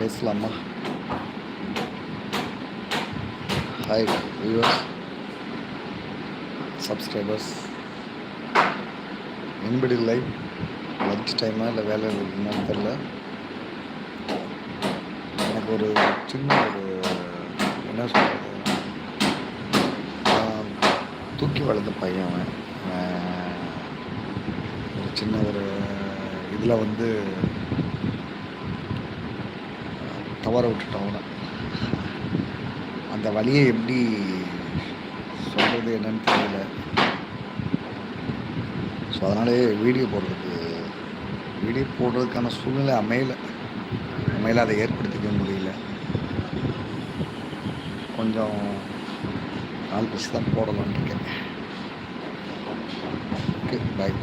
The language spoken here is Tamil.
பேசலாமா? ஹாய் வியூவர்ஸ் சப்ஸ்கிரைபர்ஸ் என்படி லைவ் லஞ்ச் டைமா இல்லை வேலை இருக்குமான்னு தெரில எனக்கு ஒரு சின்ன ஒரு என்ன சொல்கிறது தூக்கி வளர்ந்த பையன் அவன் ஒரு சின்ன ஒரு இதில் வந்து தவற விட்டுட்டோம் அவனை. அந்த வழியை எப்படி சொல்கிறது என்னன்னு தெரியல. ஸோ அதனாலே வீடியோ போடுறதுக்கு வீடியோ போடுறதுக்கான சூழ்நிலை அமையல. அமையல அதை ஏற்படுத்திக்க முடியல. கொஞ்சம் நாள் கழிச்சு தான் போடலான்னு இருக்கேன். Okay bye